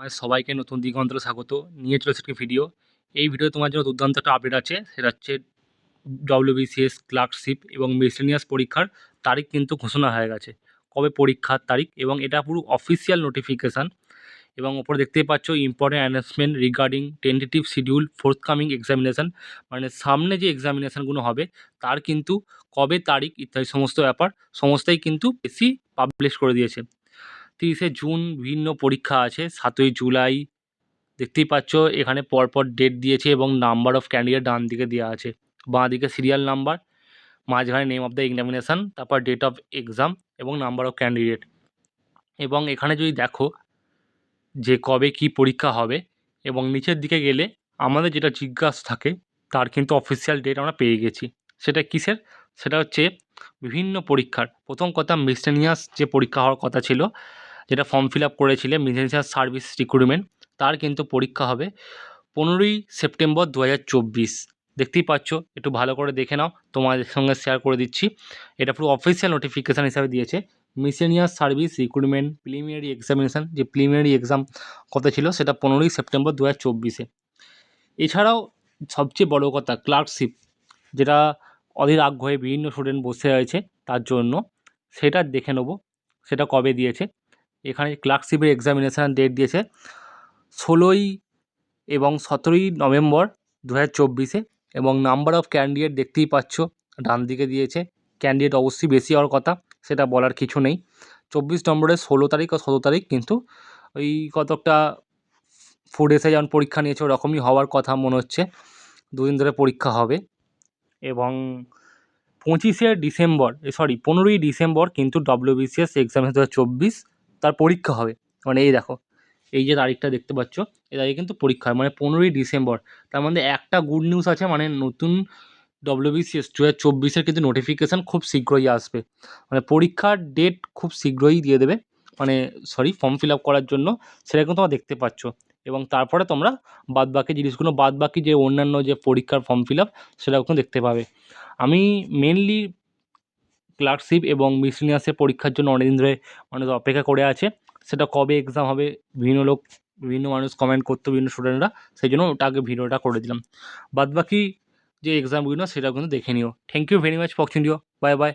আমাদের সবাইকে নতুন দিগন্তরে স্বাগত। নিয়ে চলেছে একটি ভিডিও এই ভিডিও তোমার জন্য দুর্দান্ত একটা আপডেট আছে। সেটা হচ্ছে ডব্লিউবিসিএস ক্লার্কশিপ এবং মিসলেনিয়াস পরীক্ষার তারিখ কিন্তু ঘোষণা হয়ে গেছে। কবে পরীক্ষার তারিখ? এবং এটা পুরো অফিসিয়াল নোটিফিকেশান এবং ওপরে দেখতেই পাচ্ছ important announcement regarding tentative schedule forthcoming examination মানে সামনে যে এক্সামিনেশানগুলো হবে, তার কিন্তু কবে তারিখ ইত্যাদি সমস্ত ব্যাপার, সমস্তই কিন্তু বেশি পাবলিশ করে দিয়েছে। তিরিশে জুন বিভিন্ন পরীক্ষা আছে, সাতই জুলাই। দেখতেই পাচ্ছ, এখানে পরপর ডেট দিয়েছে এবং নাম্বার অফ ক্যান্ডিডেট ডান দিকে দেওয়া আছে। বাঁ দিকে সিরিয়াল নাম্বার মাঝখানে নেম অফ দ্য এক্সামিনেশান তারপর ডেট অফ এক্সাম এবং নাম্বার অফ ক্যান্ডিডেট এবং এখানে যদি দেখো যে কবে কি পরীক্ষা হবে এবং নিচের দিকে গেলে আমাদের যেটা জিজ্ঞাসা থাকে, তার কিন্তু অফিসিয়াল ডেট আমরা পেয়ে গেছি। সেটা কিসের? সেটা হচ্ছে বিভিন্ন পরীক্ষার। প্রথম কথা মিসলেনিয়াস যে পরীক্ষা হওয়ার কথা ছিল যেটা ফর্ম ফিল আপ করেছিলে মিসলেনিয়াস সার্ভিস রিক্রুটমেন্ট তার কিন্তু পরীক্ষা হবে পনেরোই সেপ্টেম্বর দু হাজার চব্বিশ। দেখতেই পাচ্ছ, একটু ভালো করে দেখে নাও, তোমাদের সঙ্গে শেয়ার করে দিচ্ছি। এটা পুরো অফিসিয়াল নোটিফিকেশান হিসাবে দিয়েছে। Miscellaneous service recruitment preliminary examination যে প্রিলিমিনারি এক্সাম কত ছিল সেটা পনেরোই সেপ্টেম্বর দু হাজার এছাড়াও সবচেয়ে বড় কথা ক্লার্কশিপ যেটা অধীর আগ্রহে বিভিন্ন স্টুডেন্ট বসে রয়েছে, তার জন্য সেটা দেখে নেব, সেটা কবে দিয়েছে। এখানে ক্লার্কশিপের এক্সামিনেশান ডেট দিয়েছে ষোলোই এবং সতেরোই নভেম্বর দু হাজার চব্বিশে এবং নাম্বার অফ ক্যান্ডিডেট দেখতেই পাচ্ছ ডান দিকে দিয়েছে। ক্যান্ডিডেট অবশ্যই বেশি হওয়ার কথা, সেটা বলার কিছু নেই। চব্বিশ নম্বরের ষোলো তারিখ ও সতেরো তারিখ কিন্তু ওই কতকটা ফুড এসে যেমন পরীক্ষা নিয়েছে, ওরকমই হওয়ার কথা মনে হচ্ছে। দুদিন ধরে পরীক্ষা হবে এবং পঁচিশে ডিসেম্বর সরি পনেরোই ডিসেম্বর কিন্তু ডব্লিউবিসিএস এক্সাম দু হাজার চব্বিশ। তার পরীক্ষা হবে। মানে এই দেখো, এই যে তারিখটা দেখতে পাচ্ছ, এই তারিখে কিন্তু পরীক্ষা হয়। মানে পনেরোই ডিসেম্বর, তার মধ্যে একটা গুড নিউজ আছে মানে নতুন ডব্লিউবিসিএস দু হাজার চব্বিশের কিন্তু নোটিফিকেশান খুব শীঘ্রই আসবে। মানে পরীক্ষার ডেট খুব শীঘ্রই দিয়ে দেবে। মানে সরি ফর্ম ফিল আপ করার জন্য সেটা কিন্তু তোমরা দেখতে পাচ্ছ। এবং তারপরে তোমরা বাদবাকি জিনিসগুলো, বাদবাকি যে অন্যান্য যে পরীক্ষার ফর্ম ফিল আপ সেটাও কিন্তু দেখতে পাবে। আমি মেনলি ক্লার্কশিপ এবং মিসলিনিয়াসের পরীক্ষার জন্য অনেকদিন ধরে মানুষ অপেক্ষা করে আছে। সেটা কবে এক্সাম হবে বিভিন্ন লোক, বিভিন্ন মানুষ কমেন্ট করতো বিভিন্ন স্টুডেন্টরা সেই জন্য ওটা আগে ভিডিওটা করে দিলাম। বাদবাকি যে এক্সামগুলো সেটা কিন্তু দেখে নিও। Thank you very much for bye bye